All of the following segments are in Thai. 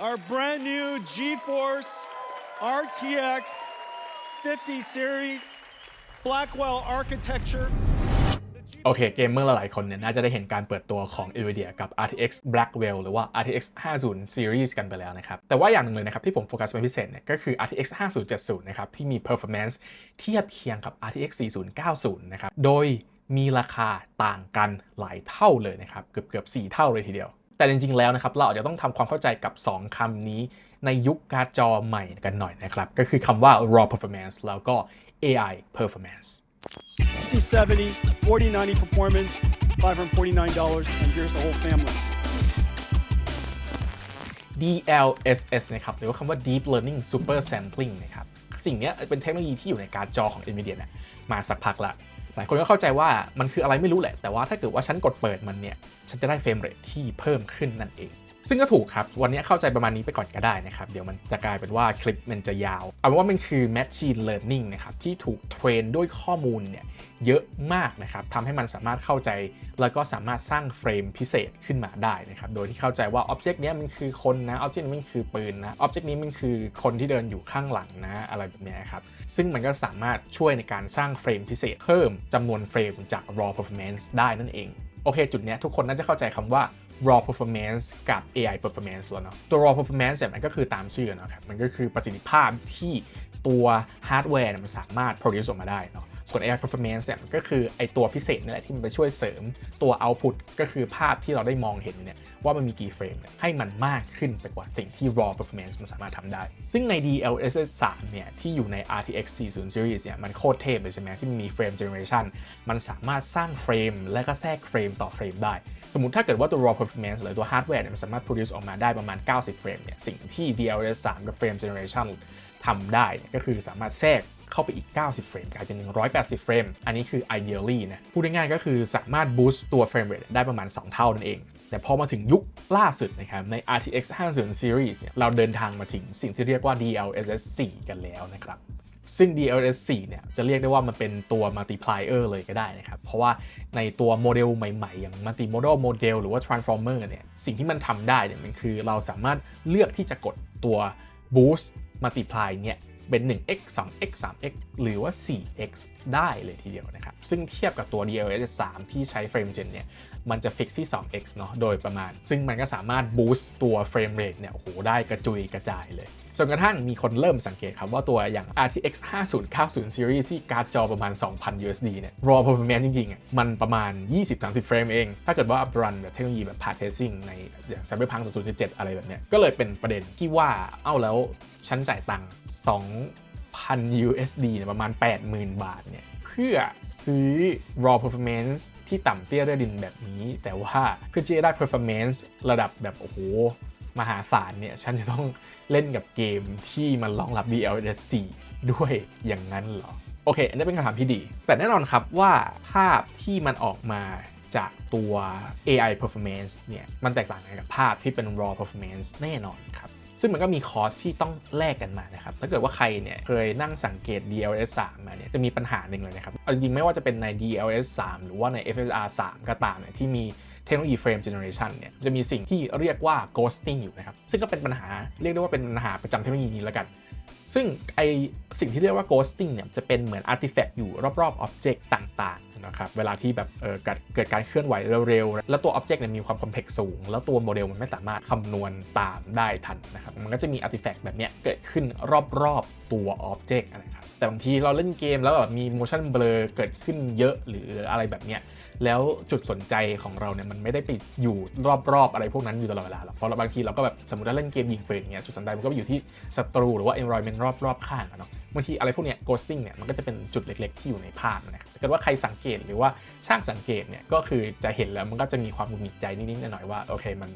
our brand new GeForce RTX 50 series Blackwell architecture. โอเค เกมเมอร์หลายๆคนเนี่ยน่าจะได้เห็นการเปิดตัวของ NVIDIA กับ RTX Blackwell หรือว่า RTX 50 Series กันไปแล้วนะครับ แต่ว่าอย่างหนึ่งเลยนะครับที่ผมโฟกัสเป็นพิเศษเนี่ยก็คือ RTX 5070 นะครับ ที่มี performance เทียบเคียงกับ RTX 4090 นะครับ โดยมีราคาต่างกันหลายเท่าเลยนะครับ เกือบเกือบ4เท่าเลยทีเดียว แต่จริงๆแล้วนะครับเราอาจจะต้องทำความเข้าใจกับ 2คำนี้ในยุคการ์ดจอใหม่กันหน่อยนะครับ ก็คือคำว่า raw performance แล้วก็ AI performance 5070, 4090 performance, $549, and here's the whole family. DLSS นะครับหรือว่าคำว่า Deep Learning Super Sampling นะครับ สิ่งเนี้ยเป็นเทคโนโลยีที่อยู่ในการ์ดจอของ NVIDIA เนี่ยมาสักพักละห ลายคนก็เข้าใจว่ามันคืออะไรไม่รู้แหละ แต่ว่าถ้าเกิดว่าฉันกดเปิดมันเนี่ย ฉันจะได้เฟรมเรทที่เพิ่มขึ้นนั่นเอง ซึ่งก็ถูกครับ วันนี้เข้าใจประมาณนี้ไปก่อนก็ได้นะครับ เดี๋ยวมันจะกลายเป็นว่าคลิปมันจะยาว เอาเป็นว่ามันคือ Machine Learning นะครับ ที่ถูกเทรนด้วยข้อมูลเนี่ยเยอะมากนะครับทำให้มันสามารถเข้าใจ แล้วก็สามารถสร้างเฟรมพิเศษขึ้นมาได้นะครับ โดยที่เข้าใจว่าอ็อบเจกต์นี้มันคือคนนะอ็อบเจกต์นี้มันคือปืนนะอ็อบเจกต์นี้มันคือคนที่เดินอยู่ข้างหลังนะอะไรแบบนี้ครับ ซึ่งมันก็สามารถช่วยในการสร้างเฟรมพิเศษ เพิ่มจำนวนเฟรมจาก raw performance ได้นั่นเองโอเค จุดนี้ทุกคนน่าจะเข้าใจคำว่า raw performance กับ AI performance แล้วเนาะตัว raw performance เนี่ยมันก็คือตามชื่อเนาะครับมันก็คือประสิทธิภาพที่ตัวฮาร์ดแวร์มันสามารถ produce ออกมาได้เนาะ ส่วน AI performance เนี่ยมันก็คือไอตัวพิเศษนี่แหละที่มันไปช่วยเสริมตัว output ก็คือภาพที่เราได้มองเห็นเนี่ยว่ามันมีกี่เฟรมให้มันมากขึ้นไปกว่าสิ่งที่ raw performance มันสามารถทำได้ ซึ่งใน DLSS 3เนี่ยที่อยู่ใน RTX 40 series เนี่ยมันโคตรเทพเลยใช่ไหมที่มันมีเฟรม generation มันสามารถสร้างเฟรมและก็แทรกเฟรมต่อเฟรมได้สมมติถ้าเกิดว่าตัว raw performance หรือตัว hardware เนี่ยมันสามารถ produce ออกมาได้ประมาณ 90 เฟรมเนี่ยสิ่งที่ DLSS 3กับ frame generation ทำได้ก็คือสามารถแทรกเข้าไปอีก 90 เฟรมกลายเป็น 180 เฟรม อันนี้คือ ideally นะ พูดง่ายๆก็คือสามารถ boost ตัว frame rate ได้ประมาณ 2 เท่านั่นเอง แต่พอมาถึงยุคล่าสุดนะครับ ใน RTX 50 series เนี่ยเราเดินทางมาถึงสิ่งที่เรียกว่า DLSS 4 กันแล้วนะครับ ซึ่ง DLSS 4 เนี่ย จะเรียกได้ว่ามันเป็นตัว multiplier เลยก็ได้นะครับ เพราะว่าในตัวโมเดลใหม่ๆ อย่าง multimodal model หรือว่า transformer เนี่ย สิ่งที่มันทำได้เนี่ยมันคือเราสามารถเลือกที่จะกดตัว boost multiply เนี่ยเป็น 1x 2x 3x หรือว่า 4x ได้เลยทีเดียวนะครับ ซึ่งเทียบกับตัว DLSS 3ที่ใช้เฟรมเจนเนี่ย มันจะฟิกที่ 2x เนาะ โดยประมาณ ซึ่งมันก็สามารถบูสต์ตัวเฟรมเรทเนี่ย โอ้โห ได้กระจุยกระจายเลย จนกระทั่งมีคนเริ่มสังเกตครับว่าตัวอย่าง RTX 5090 Series ที่การ์ดจอประมาณ 2,000 USD เนี่ย raw performance จริงๆอะมันประมาณ 20-30 เฟรมเอง ถ้าเกิดว่ารันแบบเทคโนโลยีแบบ path tracing ในอย่าง Cyberpunk 2077 อะไรแบบเนี้ย ก็เลยเป็นประเด็นที่ว่า เอ้าแล้วฉันจายตังค์2,000 USD เนี่ยประมาณ 80,000 บาทเนี่ยเพื่อซื้อ raw performance ที่ต่ำเตี้ยเรียดินแบบนี้ แต่ว่าเพื่อที่จะได้ performance ระดับแบบโอ้โหมหาศาลเนี่ย ฉันจะต้องเล่นกับเกมที่มันรองรับ DLSS 4ด้วยอย่างนั้นเหรอ โอเค อันนี้เป็นคำถามที่ดี แต่แน่นอนครับว่าภาพที่มันออกมาจากตัว AI performance เนี่ย มันแตกต่างกันกับภาพที่เป็น raw performance แน่นอนครับ ซึ่งมันก็มีคอสที่ต้องแลกกันมานะครับ ถ้าเกิดว่าใครเนี่ยเคยนั่งสังเกต DLS 3มาเนี่ยจะมีปัญหาหนึ่งเลยนะครับจริงๆไม่ว่าจะเป็นใน DLS 3 หรือว่าใน FSR 3 ก็ตามเนี่ยที่มีเทคโนโลยี frame generation เนี่ยจะมีสิ่งที่เรียกว่า ghosting อยู่นะครับ ซึ่งก็เป็นปัญหาเรียกได้ว่าเป็นปัญหาประจำเทคโนโลยีนี้แล้วกัน ซึ่งไอสิ่งที่เรียกว่า ghosting เนี่ยจะเป็นเหมือน artifact อยู่รอบๆ object ต่างๆนะครับเวลาที่แบบเออเกิดเกิดการเคลื่อนไหวเร็วๆ แล้วตัว object เนี่ยมีความ complex สูง แล้วตัวโมเดลมันไม่สามารถคำนวณตามได้ทันนะครับมันก็จะมี artifact แบบเนี้ยเกิดขึ้นรอบๆตัว object นะครับแต่บางทีเราเล่นเกมแล้วแบบมี motion blur เกิดขึ้นเยอะหรืออะไรแบบเนี้ยแล้วจุดสนใจของเราเนี่ยมันไม่ได้ไปอยู่รอบๆอะไรพวกนั้นอยู่ตลอดเวลาหรอกเพราะบางทีเราก็แบบสมมติว่าเล่นเกมยิงปืนอย่างเงี้ยจุดสันใจมันก็ไปอยู่ที่ศัตรูหรือว่า environment รอบๆข้างอะเนาะบางทีอะไรพวกเนี้ย ghosting เนี่ยมันก็จะเป็นจุดเล็กๆ ที่อยู่ในภาพนะครับถ้าเกิดว่าใครสังเกตหรือว่าช่างสังเกตเนี่ยก็คือจะเห็นแล้วมันก็จะมีความหงุดหงิดใจนิดๆหน่อยๆว่าโอเคมัน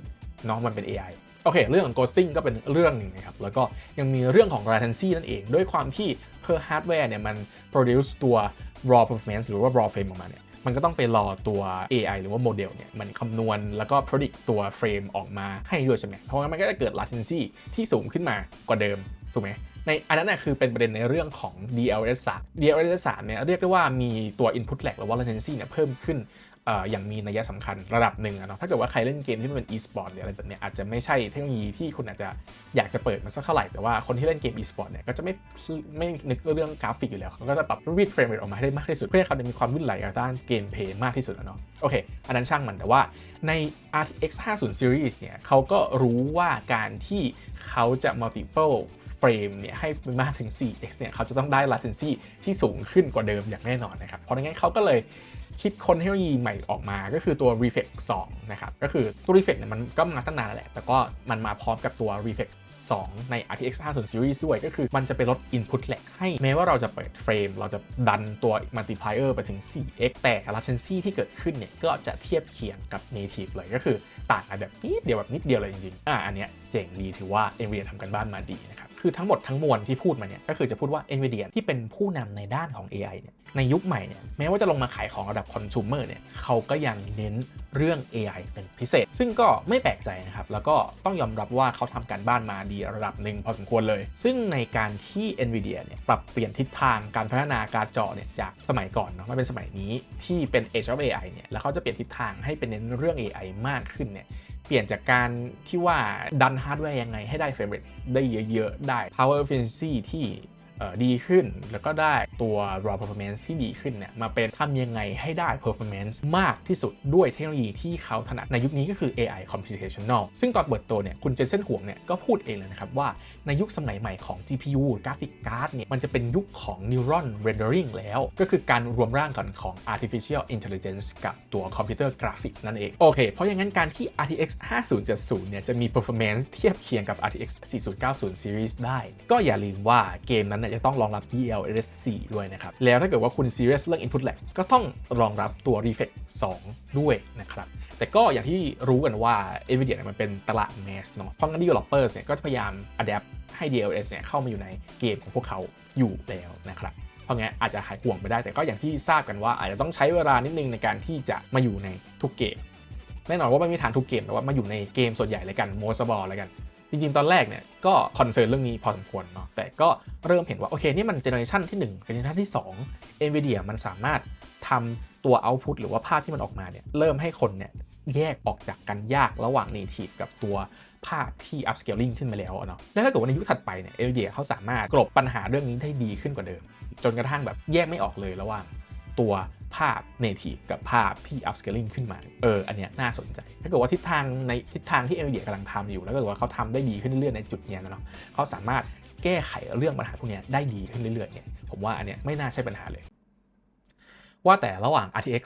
น้องมันเป็น AI โอเค เรื่องของ ghosting ก็เป็นเรื่องหนึ่งนะครับ แล้วก็ยังมีเรื่องของ latency นั่นเอง ด้วยความที่ per hardware เนี่ยมัน produce ตัว raw performance หรือว่า raw frame ออกมาเนี่ย มันก็ต้องไปรอตัว AI หรือว่าโมเดลเนี่ยมันคำนวณแล้วก็ predict ตัวเฟรมออกมาให้ด้วยใช่ไหมเพราะงั้นมันก็จะเกิด latency ที่สูงขึ้นมากว่าเดิมถูกไหมในอันนั้นน่ะคือเป็นประเด็นในเรื่องของ DLSS 3 DLSS 3เนี่ยเรียกได้ว่ามีตัว input lag หรือว่า latency เนี่ยเพิ่มขึ้น อย่างมีนัยสำคัญระดับหนึ่งอะเนาะถ้าเกิดว่าใครเล่นเกมที่มันเป็น e-sport หรืออะไรแบบนี้อาจจะไม่ใช่เทคโนโลยีที่คุณอาจจะอยากจะเปิดมันสักเท่าไหร่แต่ว่าคนที่เล่นเกม e-sport เนี่ยก็จะไม่ไม่นึกเรื่องกราฟิกอยู่แล้วเขาก็จะปรับรีดเฟรมเรทออกมาให้ได้มากที่สุด เพื่อให้เขาได้มีความลื่นไหลกับด้านเกมเพลย์มากที่สุดอะเนาะโอเคอันนั้นช่างมันแต่ว่าใน RTX 50 Series เนี่ยเขาก็รู้ว่าการที่เขาจะ multiple เฟรมเนี่ยให้มากถึง 4x เนี่ยเขาจะต้องได้ latency ที่สูงขึ้นกว่าเดิมอย่างแน่นอนนะครับ เพราะงั้นเขาก็เลย คิดค้นเทคโนโลยีใหม่ออกมาก็คือตัว Reflex 2 นะครับ ก็คือตัว Reflex เนี่ยมันก็มาตั้งนานแล้วแหละ แต่ก็มันมาพร้อมกับตัว Reflex 2 ใน RTX 50 Series ด้วย ก็คือมันจะไปลด input lag ให้แม้ว่าเราจะเปิดเฟรม เราจะดันตัว multiplier ไปถึง 4x แต่ latency ที่เกิดขึ้นเนี่ย ก็จะเทียบเคียงกับ native เลยก็คือต่างกันแบบนิดเดียวแบบนิดเดียวเลยจริงๆ อ่าอันเนี้ยเจ๋งดีถือว่า NVIDIA ทำกันบ้านมาดีนะครับ คือทั้งหมดทั้งมวลที่พูดมาเนี่ย ก็คือจะพูดว่า NVIDIA ที่เป็นผู้นำในด้านของ AI เนี่ยในยุคใหม่เนี่ยแม้ว่าจะลงมาขายของระดับคอน sumer เนี่ยเขาก็ยังเน้นเรื่อง AI เป็นพิเศษ ซึ่งก็ไม่แปลกใจนะครับ แล้วก็ต้องยอมรับว่าเขาทำการบ้านมาดีระดับหนึ่งพอสมควรเลย ซึ่งในการที่ NVIDIA เนี่ยปรับเปลี่ยนทิศทางการพัฒนาการจอเนี่ยจากสมัยก่อนเนาะมาเป็นสมัยนี้ที่เป็น Age of AI เนี่ยแล้วเขาจะเปลี่ยนทิศทางให้เป็นเน้นเรื่อง AI มากขึ้นเนี่ยเปลี่ยนจากการที่ว่าดันฮาร์ดแวร์ยังไงให้ได้เฟรมเรทได้เยอะ ๆ ได้ power efficiency ที่ ดีขึ้น แล้วก็ได้ตัว raw performance ที่ดีขึ้นเนี่ยมาเป็นทำยังไงให้ได้ performance มากที่สุดด้วยเทคโนโลยีที่เขาถนัดในยุคนี้ก็คือ AI computational ซึ่งตอนเปิดตัวเนี่ยคุณเจนเซนห่วงเนี่ยก็พูดเองเลยนะครับว่าในยุคสมัยใหม่ของ GPU กราฟิกการ์ดเนี่ยมันจะเป็นยุคของ neuron rendering แล้ว ก็คือการรวมร่างกันของ artificial intelligence กับตัวคอมพิวเตอร์กราฟิกนั่นเองโอเคเพราะอย่างนั้นการที่ RTX 5070 เนี่ยจะมี performance เทียบเคียงกับ RTX 4090 series ได้ ก็อย่าลืมว่าเกมนั้นเนยจะต้องรองรับ DLSS 4 ด้วยนะครับ แล้วถ้าเกิดว่าคุณ serious เรื่อง input lag ก็ต้องรองรับตัว Reflex 2 ด้วยนะครับ แต่ก็อย่างที่รู้กันว่า NVIDIA เนี่ยมันเป็นตลาด mass เนาะเพราะงั้น developers เนี่ยก็พยายาม adapt ให้ DLSS เนี่ยเข้ามาอยู่ในเกมของพวกเขาอยู่แล้วนะครับเพราะงั้นอาจจะหายห่วงไปได้แต่ก็อย่างที่ทราบกันว่าอาจจะต้องใช้เวลานิดนึงในการที่จะมาอยู่ในทุกเกมแน่นอนว่าไม่มีทางทุกเกมแต่ว่ามาอยู่ในเกมส่วนใหญ่เลยกันโมสบอลเลยกัน จริงๆ ตอนแรกเนี่ยก็คอนเซิร์นเรื่องนี้พอสมควรเนาะแต่ก็เริ่มเห็นว่า โอเค นี่มันเจเนอเรชันที่1เจเนอเรชันที่ 2 NVIDIA มันสามารถทำตัวเอาต์พุตหรือว่าภาพที่มันออกมาเนี่ยเริ่มให้คนเนี่ยแยกออกจากกันยากระหว่าง native กับตัวภาพที่ upscaling ขึ้นมาแล้วเนาะและถ้าเกิดว่าในยุคถัดไปเนี่ย NVIDIA เขาสามารถกลบปัญหาเรื่องนี้ได้ดีขึ้นกว่าเดิม จนกระทั่งแบบแยกไม่ออกเลยระหว่างตัว ภาพ native กับภาพที่ upscaling ขึ้นมา เออ อันเนี้ยน่าสนใจ ถ้าเกิดว่าทิศทางในทิศทางที่เอเดียกำลังทำอยู่ แล้วก็ถือว่าเขาทำได้ดีขึ้นเรื่อยๆในจุดเนี้ยนะเนาะเขาสามารถแก้ไขเรื่องปัญหาพวกเนี้ยได้ดีขึ้นเรื่อยๆเนี่ยผมว่าอันเนี้ยไม่น่าใช่ปัญหาเลย ว่าแต่ระหว่าง RTX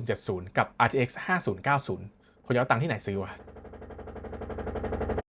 5070 กับ RTX 5090คุณจะเอาตังค์ที่ไหนซื้อวะ